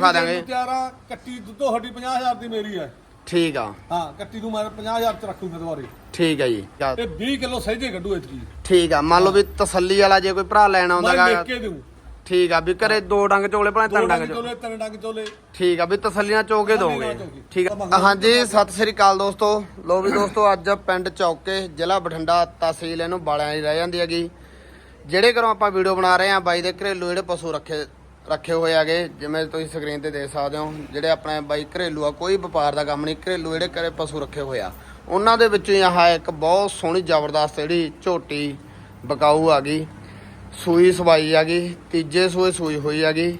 ਦਿਖਾ ਦਾਂਗੇ। ਤਿਆਰ ਕੱਟੀ ਦੁੱਧੋ ਹੱਡੀ 50000 ਦੀ ਮੇਰੀ ਹੈ। ਠੀਕ ਆ। ਹਾਂ ਕੱਟੀ ਨੂੰ ਮੈਂ 50000 ਚ ਰੱਖੂਗਾ ਦੁਬਾਰੇ। ਠੀਕ ਆ ਜੀ। ਤੇ 20 ਕਿਲੋ ਸਹਿਜੇ ਕੱਢੂ ਇਤਕੀ ਠੀਕ ਆ ਮੰਨ ਲਓ ਵੀ ਤਸੱਲੀ ਵਾਲਾ ਜੇ ਕੋਈ ਭਰਾ ਲੈਣ ਆਉਂਦਾ ਮੈਂ ਲਿਖ ਕੇ ਠੀਕ ਆ ਵੀ ਘਰੇ ਦੋ ਡੰਗ ਚੋਲੇ ਭਲਾ ਤਿੰਨ ਡੰਗ ਚੋਲੇ। ਤਿੰਨ ਡੰਗ ਚੋਲੇ। ਠੀਕ ਆ ਵੀ ਤਸੱਲੀ ਨਾਲ ਚੋਕੇ ਦੋਗੇ। ਠੀਕ ਆ। ਹਾਂਜੀ ਸਤਿ ਸ੍ਰੀ ਅਕਾਲ ਦੋਸਤੋ। ਲੋ ਵੀ ਦੋਸਤੋ ਅੱਜ ਪਿੰਡ ਚੌਕੇ ਜ਼ਿਲ੍ਹਾ ਬਠਿੰਡਾ ਤਹਿਸੀਲ ਇਹਨੂੰ ਬਾਲਿਆਂ ਦੀ ਰਹਿ ਜਾਂਦੀ ਹੈਗੀ। ਜਿਹੜੇ ਘਰੋਂ ਆਪਾਂ ਵੀਡੀਓ ਬਣਾ ਰਹੇ ਆ ਬਾਈ ਦੇ ਘਰੇਲੂ ਜਿਹੜੇ ਪਸ਼ੂ ਰੱਖੇ ਰੱਖੇ ਹੋਏ ਹੈਗੇ, ਜਿਵੇਂ ਤੁਸੀਂ ਸਕਰੀਨ ਤੇ ਦੇਖ ਸਕਦੇ ਹੋ, ਜਿਹੜੇ ਆਪਣੇ ਬਾਈ ਘਰੇਲੂ ਆ, ਕੋਈ ਵਪਾਰ ਦਾ ਕੰਮ ਨਹੀਂ, ਘਰੇਲੂ ਜਿਹੜੇ ਘਰੇ ਪਸ਼ੂ ਰੱਖੇ ਹੋਏ ਆ। ਉਹਨਾਂ ਦੇ ਵਿੱਚੋਂ ਹੀ ਆਹ ਇੱਕ ਬਹੁਤ ਸੋਹਣੀ ਜ਼ਬਰਦਸਤ ਜਿਹੜੀ ਝੋਟੀ ਬਕਾਊ ਆ ਗਈ, ਸੂਈ ਸਵਾਈ ਆ ਗਈ, ਤੀਜੇ ਸੂਏ ਸੂਈ ਹੋਈ ਆ ਗਈ,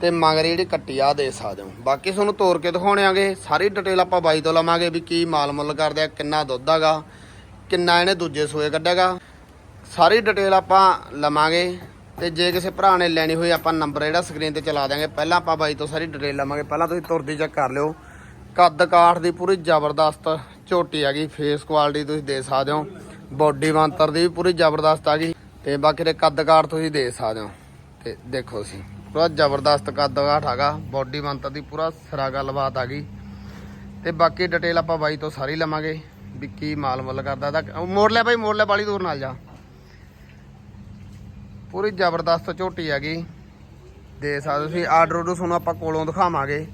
ਤੇ ਮਗਰ ਜਿਹੜੀ ਕੱਟੀ ਆ ਦੇ ਸਕਦੇ ਹੋ। ਬਾਕੀ ਤੁਹਾਨੂੰ ਤੋਰ ਕੇ ਦਿਖਾਉਣੇ ਆਗੇ, ਸਾਰੀ ਡਿਟੇਲ ਆਪਾਂ ਬਾਈ ਤੋਂ ਲਵਾਂਗੇ ਵੀ ਕੀ ਮਾਲ ਮੁੱਲ ਕਰਦੇ ਆ, ਕਿੰਨਾ ਦੁੱਧ ਹੈਗਾ, ਕਿੰਨਾ ਇਹਨੇ ਦੂਜੇ ਸੂਏ ਕੱਢੇਗਾ। ਸਾਰੀ ਡਿਟੇਲ ਆਪਾਂ ਲਵਾਂਗੇ। ਤੇ ਜੇ ਕਿਸੇ ਭਰਾ ਨੇ ਲੈਣੀ ਹੋਈ, ਆਪਾਂ ਨੰਬਰ ਜਿਹੜਾ ਸਕਰੀਨ ਤੇ ਚਲਾ ਦਿਆਂਗੇ। ਪਹਿਲਾਂ ਆਪਾਂ ਬਾਈ ਤੋਂ ਸਾਰੀ ਡਿਟੇਲ ਲਵਾਂਗੇ। ਪਹਿਲਾਂ ਤੁਸੀਂ ਤੁਰਦੀ ਚੈੱਕ ਕਰ ਲਿਓ। ਕੱਦ ਕਾਠ ਦੀ ਪੂਰੀ ਜ਼ਬਰਦਸਤ ਝੋਟੀ ਆ ਗਈ। ਫੇਸ ਕੁਆਲਿਟੀ ਤੁਸੀਂ ਦੇ ਸਕਦੇ ਹੋ। ਬੋਡੀ ਬੰਤਰ ਦੀ ਵੀ ਪੂਰੀ ਜ਼ਬਰਦਸਤ ਆ ਗਈ। ਤੇ ਬਾਕੀ ਦੇ ਕੱਦ ਕਾਠ ਤੁਸੀਂ ਦੇ ਸਕਦੇ ਹੋ। ਤੇ ਦੇਖੋ ਸੀ ਪੂਰਾ ਜ਼ਬਰਦਸਤ ਕੱਦ ਕਾਠ ਹੈਗਾ। ਬੋਡੀ ਬੰਤਰ ਦੀ ਪੂਰਾ ਸਿਰਾ ਗੱਲਬਾਤ ਆ ਗਈ। ਤੇ ਬਾਕੀ ਡਿਟੇਲ ਆਪਾਂ ਬਾਈ ਤੋਂ ਸਾਰੀ ਲਵਾਂਗੇ। ਵੀ ਕੀ ਮਾਲ ਮੁੱਲ ਕਰਦਾ। ਤਾਂ ਮੋੜ ਲਿਆ ਬਾਈ ਮੋੜ ਲਿਆ ਬਾਲੀ ਦੂਰ ਨਾਲ ਜਾ। ਪੂਰੀ ਜ਼ਬਰਦਸਤ ਝੋਟੀ ਹੈਗੀ। ਦੇ ਸਕਦੇ ਤੁਸੀਂ ਆਰਡਰ ਉਡਰ ਤੁਹਾਨੂੰ ਆਪਾਂ ਕੋਲੋਂ ਦਿਖਾਵਾਂਗੇ।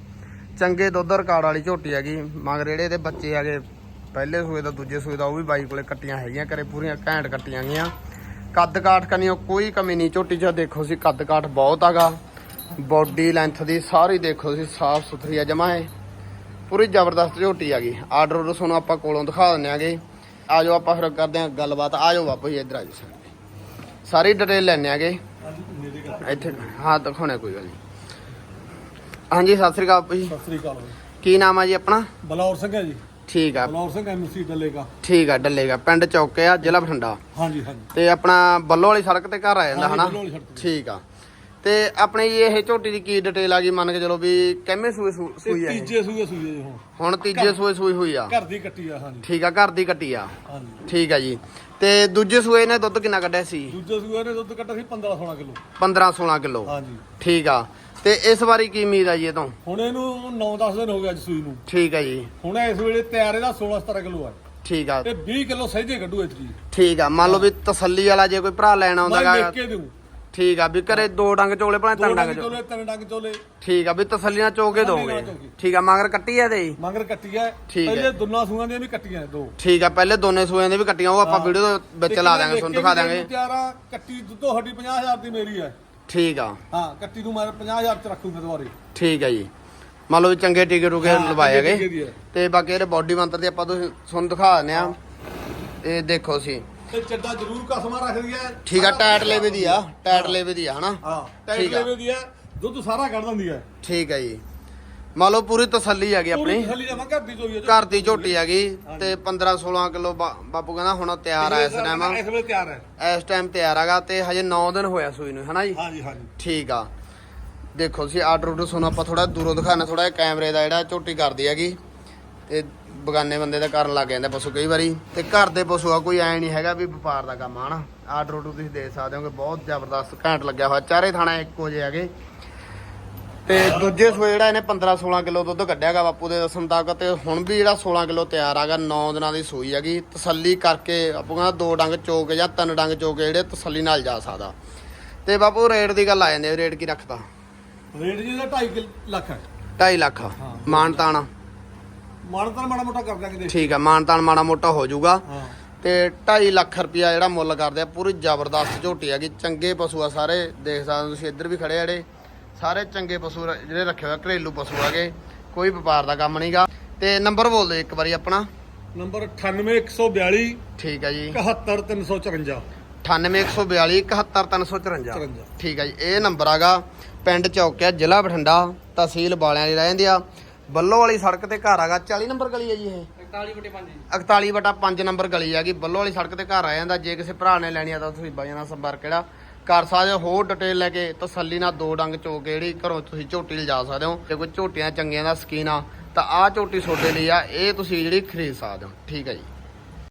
ਚੰਗੇ ਦੁੱਧ ਰਿਕਾਰਡ ਵਾਲੀ ਝੋਟੀ ਹੈਗੀ। ਮਗਰ ਜਿਹੜੇ ਇਹਦੇ ਬੱਚੇ ਹੈਗੇ, ਪਹਿਲੇ ਸੂਏ ਦਾ, ਦੂਜੇ ਸੂਏ ਦਾ, ਉਹ ਵੀ ਬਾਈ ਕੋਲੇ ਕੱਟੀਆਂ ਹੈਗੀਆਂ, ਘਰੇ ਪੂਰੀਆਂ ਘੈਂਟ ਕੱਟੀਆਂ ਗਈਆਂ। ਕੱਦ ਕਾਠ ਕਨੀਓ ਕੋਈ ਕਮੀ ਨਹੀਂ ਝੋਟੀ 'ਚ। ਦੇਖੋ ਸੀ ਕੱਦ ਕਾਠ ਬਹੁਤ ਹੈਗਾ। ਬੋਡੀ ਲੈਂਥ ਦੀ ਸਾਰੀ ਦੇਖੋ ਸੀ ਸਾਫ਼ ਸੁਥਰੀ ਆ ਜਮਾ ਹੈ ਪੂਰੀ ਜ਼ਬਰਦਸਤ ਝੋਟੀ ਹੈਗੀ। ਆਰਡਰ ਉਡਰ ਤੁਹਾਨੂੰ ਆਪਾਂ ਕੋਲੋਂ ਦਿਖਾ ਦਿੰਦੇ ਆਗੇ ਆਜੋ ਆਪਾਂ ਫਿਰ ਕਰਦੇ ਹਾਂ ਗੱਲਬਾਤ। ਆਜੋ ਬਾਪੂ ਜੀ, ਇੱਧਰ ਆਜੋ ਸਾਡੇ ਸਾਰੀ ਡਿਟੇਲ ਲੈਣੇ ਆਗੇ। ਇੱਥੇ ਹਾਂ ਦਿਖਾਉਣੇ ਕੋਈ ਗੱਲ ਨਹੀਂ। ਹਾਂਜੀ ਸਤਿ ਸ੍ਰੀ ਅਕਾਲ ਜੀ ਸਤਿ ਸ੍ਰੀ ਅਕਾਲ। ਕੀ ਨਾਮ ਆ ਜੀ ਆਪਣਾ? ਬਲੌਰ ਸਿੰਘ ਹੈ ਜੀ। ਠੀਕ ਆ। ਬਲੌਰ ਸਿੰਘ ਐਮਸੀ ਡੱਲੇਗਾ। ਠੀਕ ਆ ਡੱਲੇਗਾ ਪਿੰਡ ਚੌਕੇ ਆ ਜ਼ਿਲ੍ਹਾ ਬਠਿੰਡਾ। ਹਾਂਜੀ ਹਾਂਜੀ। ਤੇ ਆਪਣਾ ਬੱਲੋ ਵਾਲੀ ਸੜਕ ਤੇ ਘਰ ਆ ਜਾਂਦਾ ਹਨਾ। ਠੀਕ ਆ। ਤੇ ਆਪਣੀ ਇਹ ਝੋਟੀ ਦੀ ਕੀ ਡਿਟੇਲ ਆ ਗਈ ਮੰਨ ਕੇ ਚਲੋ ਵੀ ਕਿੰਨੇ ਸੂਏ ਸੂ- ਸੂਈ ਆ ਇਹ? ਤੀਜੇ ਸੂਏ ਸੂਏ ਜੀ ਹੁਣ। ਹੁਣ ਤੀਜੇ ਸੂਏ ਸੂਈ ਹੋਈ ਆ। ਘਰ ਦੀ ਕੱਟੀ ਆ ਹਾਂਜੀ। ਠੀਕ ਆ ਘਰ ਦੀ ਕੱਟੀ ਆ। ਹਾਂਜੀ। ਠੀਕ ਆ ਜੀ। ਤੇ ਦੂਜੇ ਸੂਏ ਨੇ ਦੁੱਧ ਕਿੰਨਾ ਕੱਢਿਆ ਸੀ? ਦੂਜੇ ਸੂਏ ਨੇ ਦੁੱਧ ਕੱਟਾ ਸੀ 15 16 ਕਿਲੋ। 15 16 ਕਿਲੋ। ਹਾਂਜੀ। ਠੀਕ ਆ। ਤੇ ਇਸ ਵਾਰੀ ਕੀ ਉਮੀਦ ਆ ਜੀ ਇਹ ਤੋਂ ਹੁਣ ਇਹਨੂੰ 9-10 ਦਿਨ ਹੋ ਗਏ ਅੱਜ ਸੂਈ ਨੂੰ। ਠੀਕ ਆ ਜੀ। ਹੁਣ ਇਸ ਵੇਲੇ ਤਿਆਰ ਇਹਦਾ 16-17 ਕਿਲੋ ਆ। ਠੀਕ ਆ। ਤੇ 20 ਕਿਲੋ ਸਹਿਜੇ ਕੱਢੂ ਇਤਕੀ ਠੀਕ ਆ। ਮੰਨ ਲਓ ਵੀ ਤਸੱਲੀ ਵਾਲਾ ਜੇ ਕੋਈ ਭਰਾ ਲੈਣ ਮੈਂ ਗਾ ਲਿਖ ਕੇ ਦੇਉ। ਠੀਕ ਆ ਵੀ ਘਰੇ ਦੋ ਡੰਗ ਚੋਲੇ ਭਲਾ ਦੋ ਤਿੰਨ ਡੰਗ ਚੋਲੇ ਚੋਲੇ ਤਿੰਨ ਡੰਗ ਚੋਲੇ। ਠੀਕ ਆ ਵੀ ਤਸੱਲੀ ਨਾਲ ਦੋਗੇ। ਠੀਕ ਆ ਮਗਰ ਕੱਟੀ ਆ ਤੇ ਜੀ ਮੰਗਰ ਕੱਟੀ ਠੀਕ ਹੈ। ਪਹਿਲੇ ਦੁੰਨਾ ਸੂਆਂ ਦੀਆਂ ਵੀ ਕੱਟੀਆਂ ਦੋ। ਠੀਕ ਆ ਪਹਿਲੇ ਦੋਨੇ ਸੂਆਂ ਦੇ ਵੀ ਕੱਟੀਆਂ ਉਹ ਆਪਾਂ। ਵੀਡੀਓ ਦੇ ਵਿੱਚ ਤੇ ਲਾ ਦਾਂਗੇ ਤੁਹਾਨੂੰ ਦਿਖਾ ਦਾਂਗੇ ਤਿਆਰ ਕੱਟੀ ਦੁੱਧੋ ਹੱਡੀ 50000 ਦੀ ਮੇਰੀ ਹੈ ਠੀਕ ਆ। ਹਾਂ ਕੱਟੀ ਨੂੰ ਮੈਂ 50000 ਚ ਰੱਖੂਗਾ ਦੁਬਾਰੇ। ਠੀਕ ਆ ਜੀ। ਮੰਨ ਲਓ ਵੀ ਚੰਗੇ ਟੀਕੇ ਟੂਕੇ ਹਾਂ, ਲਵਾਏ ਚੰਗੇ ਟੀਕੇ ਦੀ ਹੈ। ਤੇ ਬਾਕੀ ਇਹਦੇ ਬਾਡੀ ਮੰਤਰ ਦੀ ਆਪਾਂ ਤੁਸੀਂ ਤੁਹਾਨੂੰ ਦਿਖਾ ਦਿੰਦੇ ਆ। ਇਹ ਦੇਖੋ ਸੀ। ਤੇ ਚੱਡਾ ਜ਼ਰੂਰ ਕਸਮਾ ਰੱਖਦੀ ਹੈ। ਠੀਕ ਆ ਟਾਇਟ ਲੇਵੇ ਦੀ ਆ ਟਾਇਟ ਲੇਵੇ ਦੀ ਆ ਹਨਾ? ਹਾਂ ਟਾਈਟ ਠੀਕ ਆ। ਲੈਵੇ ਦੀ ਹੈ ਦੁੱਧ ਸਾਰਾ ਕੱਢ ਦਿੰਦੀ ਹੈ। ਠੀਕ ਆ ਜੀ। ਮੰਨ ਲਓ ਪੂਰੀ ਤਸੱਲੀ ਹੈਗੀ ਪੂਰੀ ਆਪਣੀ। ਥੱਲੀ ਘਰ ਦੀ ਚੋਈ ਹੈ ਘਰ ਦੀ ਝੋਟੀ ਹੈਗੀ ਤੇ 15 16 ਕਿਲੋ ਬਾਪੂ ਕਹਿੰਦਾ ਹੁਣ ਤਿਆਰ ਆ ਇਸ ਟਾਈਮ ਇਸ ਵੇਲੇ ਤਿਆਰ ਹੈ। ਇਸ ਟਾਈਮ ਤਿਆਰ ਹੈਗਾ ਤੇ ਹਜੇ 9 ਦਿਨ ਹੋਇਆ ਸੂਈ ਨੂੰ ਹਨਾ ਜੀ? ਹਾਂਜੀ ਹਾਂਜੀ। ਠੀਕ ਆ। ਦੇਖੋ ਤੁਸੀਂ ਆਰਡਰ ਉਡਰ ਸੁਣੋ ਆਪਾਂ ਥੋੜਾ ਦੂਰੋਂ ਦਿਖਾਣਾ ਥੋੜਾ ਕੈਮਰੇ ਦਾ ਜਿਹੜਾ ਝੋਟੀ ਕਰਦੀ ਹੈਗੀ। ਤੇ ਬਗਾਨੇ ਬੰਦੇ ਦਾ ਕਰਨ ਲੱਗ ਜਾਂਦਾ ਪਸ਼ੂ ਕਈ ਵਾਰੀ। ਤੇ ਘਰ ਦੇ ਪਸ਼ੂ ਆ ਕੋਈ ਐ ਨਹੀਂ ਹੈਗਾ ਵੀ ਵਪਾਰ ਦਾ ਕੰਮ ਆ ਹਨਾ। ਆਰਡਰ ਤੁਸੀਂ ਦੇ ਸਕਦੇ ਹੋ ਕਿ ਬਹੁਤ ਜ਼ਬਰਦਸਤ ਘੈਂਟ ਲੱਗਿਆ ਹੋਇਆ ਚਾਰੇ ਥਾਣਾ ਇੱਕੋ ਜਿਹੇ ਹੈਗੇ। ਤੇ ਦੂਜੇ ਸੂਏ ਜਿਹੜਾ ਇਹਨੇ 15 16 ਕਿਲੋ ਦੁੱਧ ਕੱਢਿਆਗਾ ਬਾਪੂ ਦੇ ਦੱਸਣ ਤੱਕ ਤੇ ਹੁਣ ਵੀ ਜਿਹੜਾ 16 ਕਿਲੋ ਤਿਆਰ ਆਗਾ 9 ਦਿਨਾਂ ਦੀ ਸੂਈ ਹੈਗੀ। ਤਸੱਲੀ ਕਰਕੇ ਆਪੂ ਕਹਿੰਦਾ ਦੋ ਡੰਗ ਚੋਕ ਜਾਂ ਤਿੰਨ ਡੰਗ ਚੋਕ ਜਿਹੜੇ ਤਸੱਲੀ ਨਾਲ ਜਾ ਸਕਦਾ। ਤੇ ਬਾਪੂ ਰੇਟ ਦੀ ਗੱਲ ਆ ਜਾਂਦੀ ਹੈ ਰੇਟ ਕੀ ਰੱਖਦਾ ਰੇਟ ਜੀ ਦਾ 2.5 ਲੱਖ ਹੈ 2.5 ਲੱਖ। ਹਾਂ। ਮਾਨਤਾਨ ਮਾੜਾ ਮੋਟਾ ਕਰ ਦਾਂਗੇ ਦੇ ਠੀਕ ਆ ਮਾਨਤਾਨ ਮਾੜਾ ਮੋਟਾ ਹੋ ਜਾਊਗਾ। ਹਾਂ। ਤੇ 2.5 ਲੱਖ ਰੁਪਿਆ ਜਿਹੜਾ ਮੁੱਲ ਕਰਦੇ ਆ ਪੂਰੀ ਜ਼ਬਰਦਸਤ ਝੋਟੀ ਹੈਗੀ। ਚੰਗੇ ਪਸ਼ੂ ਆ ਸਾਰੇ ਦੇਖ ਸਕਦੇ ਤੁਸੀਂ ਇੱਧਰ ਵੀ ਖੜੇ ਆ ਜਿਹੜੇ। ਸਾਰੇ ਚੰਗੇ ਪਸ਼ੂ ਰ- ਜਿਹੜੇ ਰੱਖੇ ਹੋਏ ਆ, ਘਰੇਲੂ ਪਸ਼ੂ ਹੈਗੇ। ਕੋਈ ਵਪਾਰ ਦਾ ਕੰਮ ਨਹੀਂਗਾ ਤੇ ਨੰਬਰ ਬੋਲ ਦਿਓ ਇੱਕ ਵਾਰੀ ਆਪਣਾ। ਨੰਬਰ 98142 ਠੀਕ ਆ ਜੀ। 71354 98142 71354 54 ਠੀਕ ਆ ਜੀ ਇਹ ਨੰਬਰ ਆਗਾ। ਪਿੰਡ ਚੌਕਿਆ ਜ਼ਿਲ੍ਹਾ ਬਠਿੰਡਾ ਤਹਿਸੀਲ ਬਾਲਿਆਂ ਦੀ ਰਹਿੰਦੀ ਆ। ਬੱਲੋ ਵਾਲੀ ਸੜਕ ਤੇ ਘਰ ਆਗਾ 40 ਨੰਬਰ ਗਲੀ ਹੈ ਜੀ ਇਹ। 41 ਬਟੇ 5 41 ਬਟਾ 5 ਨੰਬਰ ਗਲੀ ਹੈਗੀ ਬੱਲੋ ਵਾਲੀ ਸੜਕ ਤੇ ਘਰ ਆ ਜਾਂਦਾ ਜੇ ਕਿਸੇ ਭਰਾ ਨੇ ਲੈਣੀ ਆ ਤਾਂ ਤੁਸੀਂ ਬਾਈਆਂ ਨਾਲ ਸੰਪਰਕ ਕਿਹੜਾ ਕਰ ਸਕਦੇ ਹੋ ਹੋਰ ਡਿਟੇਲ ਲੈ ਕੇ ਤਸੱਲੀ ਨਾਲ ਦੋ ਡੰਗ ਚੋ ਕੇ ਜਿਹੜੀ ਘਰੋਂ ਤੁਸੀਂ ਝੋਟੀ ਲਿਜਾ ਸਕਦੇ ਹੋ। ਜੇ ਕੋਈ ਝੋਟੀਆਂ ਚੰਗੀਆਂ ਦਾ ਸਕੀਨ ਆ ਤਾਂ ਆਹ ਝੋਟੀ ਤੁਹਾਡੇ ਲਈ ਆ ਇਹ ਤੁਸੀਂ ਜਿਹੜੀ ਖਰੀਦ ਸਕਦੇ ਹੋ। ਠੀਕ ਹੈ ਜੀ।